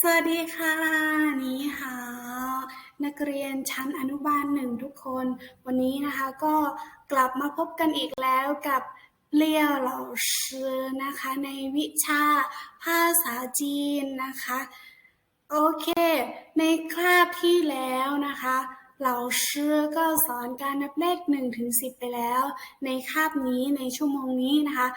สวัสดีค่ะนี่ค่ะ นักเรียนชั้นอนุบาลหนึ่งทุกคน วันนี้นะคะก็กลับมาพบกันอีกแล้วกับเลี่ยวเหล่าชื่อนะคะ ในวิชาภาษาจีนนะคะ โอเค ในคาบที่แล้วนะคะเหล่าชื่อก็สอนการนับเลข1ถึง10 ไปแล้ว ในคาบนี้ในชั่วโมงนี้นะคะ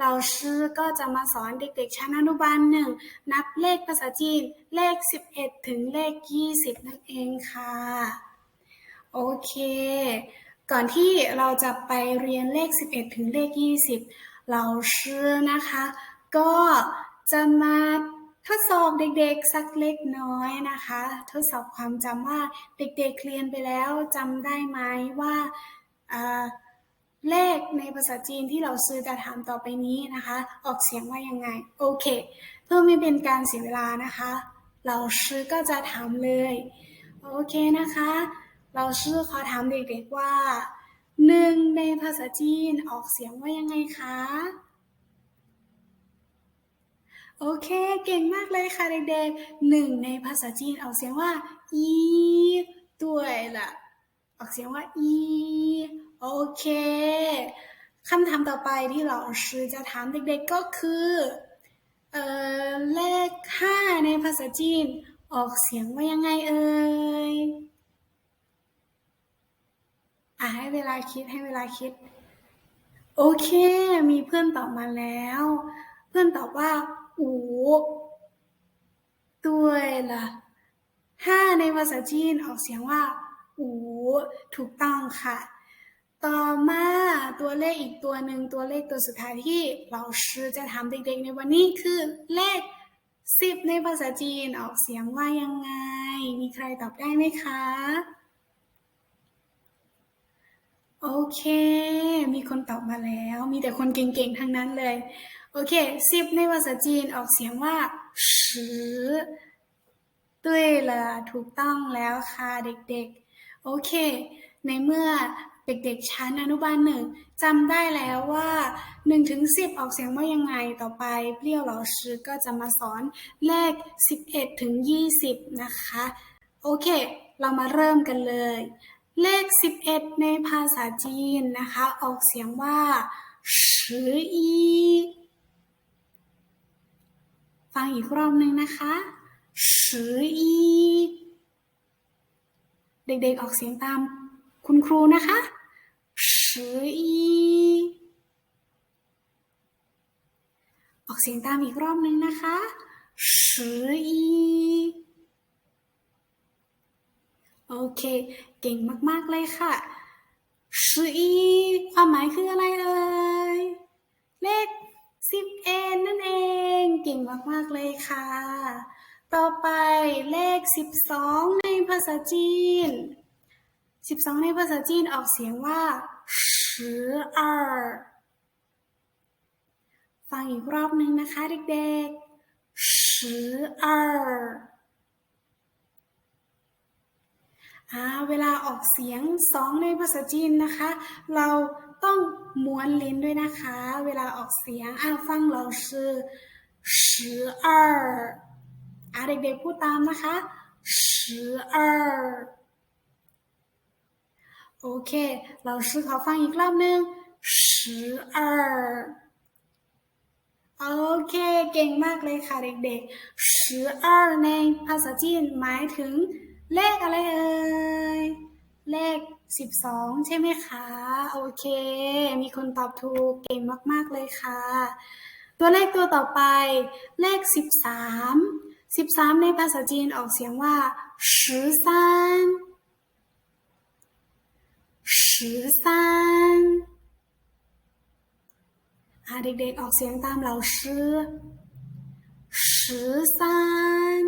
เราชื่อก็จะมาสอนเด็กๆชั้นอนุบาลหนึ่งนับเลขภาษาจีนเลข 11 ถึงเลข 20 นั่นเองค่ะ โอเค ก่อนที่เราจะไปเรียนเลข 11 ถึงเลข 20 เราชื่อนะคะ ก็จะมาทดสอบเด็กๆสักเล็กน้อยนะคะ ทดสอบความจำว่าเด็กๆเรียนไปแล้วจำได้ไหมว่า เลขในภาษาจีนที่เราซื้อจะถามต่อไปนี้นะคะ ออกเสียงว่ายังไง โอเค เพื่อไม่เป็นการเสียเวลานะคะ เราซื้อก็จะถามเลย โอเคนะคะ เราชื่อขอถามเด็กๆว่าหนึ่งในภาษาจีนออกเสียงว่ายังไงคะ โอเค เก่งมากเลยค่ะเด็กๆหนึ่งในภาษาจีนออกเสียงว่าอีด้วยล่ะออกเสียงว่าอี โอเค คำถามต่อไปที่เราชื่อจะถามเด็กๆก็คือเอ่อเลขห้าในภาษาจีนออกเสียงว่ายังไงเอ่ยอะให้เวลาคิดให้เวลาคิด โอเค มีเพื่อนตอบมาแล้ว เพื่อนตอบว่าอูด้วยล่ะห้าในภาษาจีนออกเสียงว่าอูถูกต้องค่ะ ต่อมาตัวเลขอีกตัวหนึ่งตัวเลขตัวสุดท้ายที่เราชื่อจะถามเด็กๆ ในวันนี้คือเลขสิบในภาษาจีนออกเสียงว่ายังไง มีใครตอบได้ไหมคะ โอเค มีคนตอบมาแล้ว มีแต่คนเก่งๆ ทั้งนั้นเลย โอเคสิบในภาษาจีนออกเสียงว่าชื่อด้วยละถูกต้องแล้วค่ะเด็กๆ โอเค ในเมื่อ เด็กๆชั้นอนุบาลหนึ่งจำได้แล้วว่า1ถึง10 ออกเสียงว่ายังไงต่อไป เปรี้ยวหลอชื่อก็จะมาสอนเลข 11 ถึง 20 นะคะ โอเค เรามาเริ่มกันเลย เลข 11 ในภาษาจีนนะคะ ออกเสียงว่าชืออีฟังอีกรอบหนึ่งนะคะชืออีเด็กๆออกเสียงตาม คุณครูนะคะชื่ออีออกเสียงตามอีกรอบหนึ่งนะคะชื่ออีโอเค เก่งมาก ๆ เลยค่ะชื่ออีความหมายคืออะไรเอ่ย เลขสิบเอ็นนั่นเอง เก่งมาก ๆ เลยค่ะ ต่อไปเลขสิบสองในภาษาจีน สิบสองในภาษาจีนออกเสียงว่าสิอฟังอีกรอบหนึ่งนะคะเด็กๆสิอเวลาออกเสียงสองในภาษาจีนนะคะ เราต้องม้วนลิ้นด้วยนะคะ เวลาออกเสียงอ่าฟังเราคือสิบสองเด็กๆพูดตามนะคะสิบสอง โอเคเราชื่อขอฟังอีกรอบหนึ่งสิบ二โอเค เก่งมากเลยค่ะเด็กๆสิบ二ในภาษาจีนหมายถึง เลขอะไรเอ่ย เลขสิบสองใช่ไหมคะ โอเค มีคนตอบถูกเก่งมากๆเลยค่ะ ตัวเลขตัวต่อไป เลขสิบสามสิบสามในภาษาจีนออกเสียงว่าสิบสาม สามอาเด็กๆออกเสียงตามเราชื่อสือซัน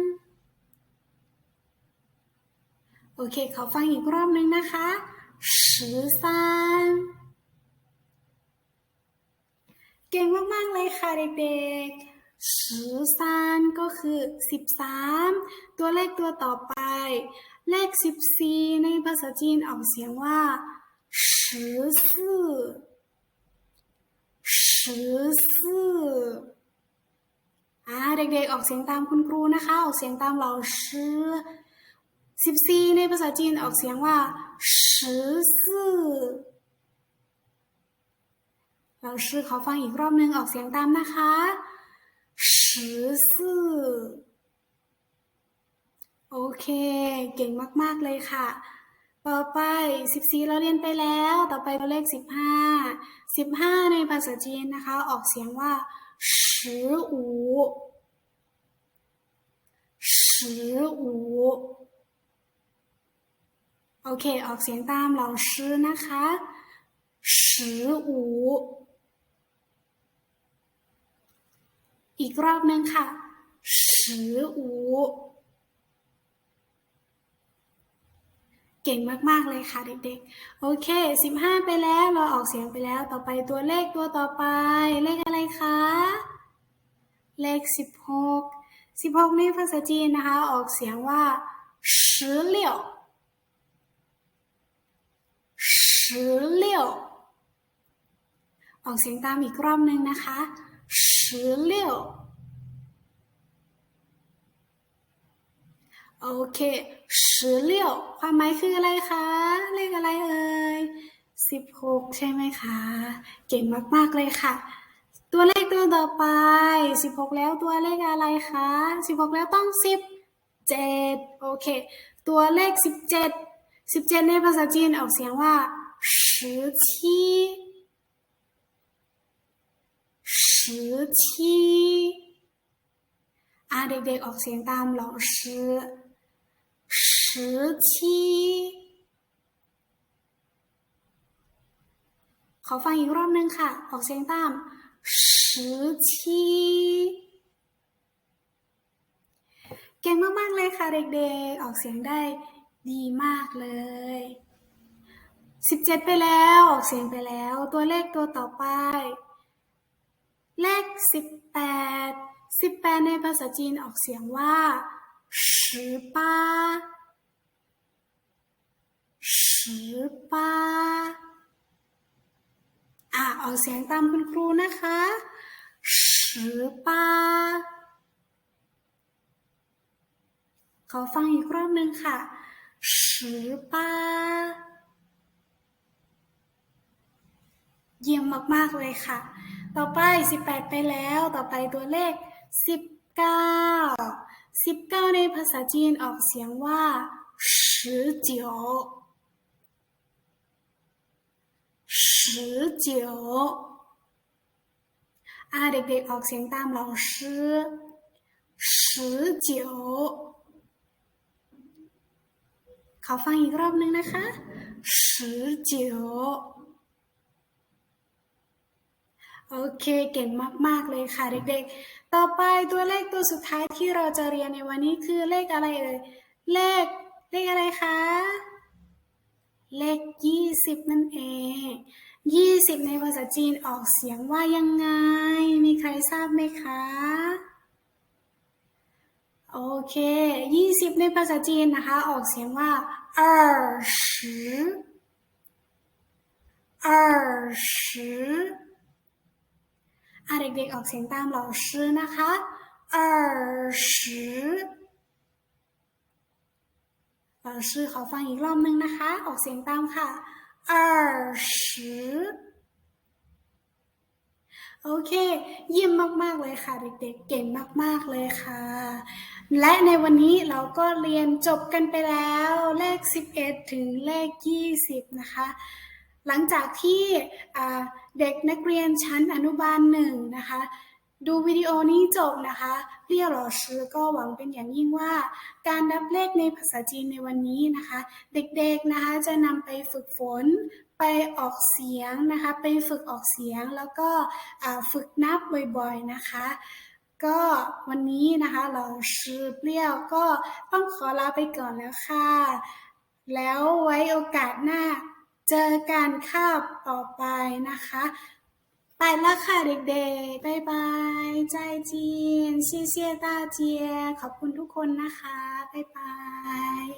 โอเคขอฟังอีกรอบหนึ่งนะคะสิบสามเก่งมาก ๆ เลยค่ะเด็กๆสิบสามก็คือสิบสามตัวเลขตัวต่อไป เลขสิบสี่ในภาษาจีนออกเสียงว่า สิบสี่สิบสี่อ่าเด็กๆออกเสียงตามคุณครูนะคะออกเสียงตามเราชื่อสิบสี่ในภาษาจีนออกเสียงว่าสิบสี่เราชื่อขอฟังอีกรอบหนึ่งออกเสียงตามนะคะสิบสี่โอเค เก่งมาก ๆ เลยค่ะ ต่อไปสิบสี่เราเรียนไปแล้ว ต่อไปตัวเลขสิบห้าสิบห้าในภาษาจีนนะคะ ออกเสียงว่าสิอูสิอูโอเค ออกเสียงตามเราชื่อนะคะสิอูอีกรอบนึงค่ะสิอู เก่งมากๆเลยค่ะเด็กๆ โอเค 15 ไปแล้ว เราออกเสียงไปแล้ว ต่อไปตัวเลขตัวต่อไป เลขอะไรคะ เลข 16 16ในภาษาจีนนะคะ ออกเสียงว่าสิเหลี่ยวสิเหลี่ยวออกเสียงตามอีกรอบนึงนะคะสิเหลี่ยว โอเคสิเหลี่ยวความหมายคืออะไรคะ เลขอะไรเอ่ย16ใช่ไหมคะ เก่งมาก ๆ เลยค่ะ ตัวเลขตัวต่อไป16แล้วตัวเลขอะไรคะ16แล้วต้อง17โอเค ตัวเลข17 17ในภาษาจีนออกเสียงว่าสิบชีสิบชีอ่าเด็กๆออกเสียงตาม老师สิชี ขอฟังอีกรอบนึงค่ะ ออกเสียงตามสิชีเก่งมากๆเลยค่ะเด็กๆ ออกเสียงได้ดีมากเลย17ไปแล้ว ออกเสียงไปแล้ว ตัวเลขตัวต่อไป เลข18 18ในภาษาจีนออกเสียงว่าสิป้าสิป้าอะออกเสียงตามคุณครูนะคะสิป้าขอฟังอีกรอบหนึ่งค่ะสิป้าเยี่ยมมาก ๆ เลยค่ะ ต่อไป 18 ไปแล้ว ต่อไปตัวเลข 19 19 ในภาษาจีนออกเสียงว่าสิเจียวสิเจียวอาเด็กๆออกเสียงตามเราชื่อสิเจียวขอฟังอีกรอบนึงนะคะสิเจียวโอเค เก่งมาก ๆ เลยค่ะเด็กๆ ต่อไปตัวเลขตัวสุดท้ายที่เราจะเรียนในวันนี้คือเลขอะไรเอ่ย เลข เลขอะไรคะ เลขยี่สิบนั่นเอง ยี่สิบในภาษาจีนออกเสียงว่ายังไง มีใครทราบไหมคะ โอเค ยี่สิบในภาษาจีนนะคะ ออกเสียงว่า二十二十อ่ะเด็กๆ ออกเสียงตามเราชื่อนะคะ二十เราชื่อขอฟังอีกรอบนึงนะคะ ออกเสียงตามค่ะ 二十โอเค เยี่ยมมาก ๆ เลยค่ะ เด็ก ๆ เก่งมาก ๆ เลยค่ะ และในวันนี้เราก็เรียนจบกันไปแล้ว เลข 11 ถึงเลข 20 นะคะ หลังจากที่เด็กนักเรียนชั้นอนุบาลหนึ่งนะคะ ดูวิดีโอนี้จบนะคะเรียวหลอชื่อก็หวังเป็นอย่างยิ่งว่า การนับเลขในภาษาจีนในวันนี้นะคะ เด็กๆนะคะจะนำไปฝึกฝน ไปออกเสียงนะคะ ไปฝึกออกเสียงแล้วก็ฝึกนับบ่อยๆนะคะ ก็วันนี้นะคะเราชื่อเปรี้ยวก็ต้องขอลาไปก่อนแล้วค่ะ แล้วไว้โอกาสหน้าเจอกันคาบต่อไปนะคะ ไปแล้วค่ะเด็กๆบายบาย ใจจีนซีเซียตาเจีย ขอบคุณทุกคนนะคะบายบาย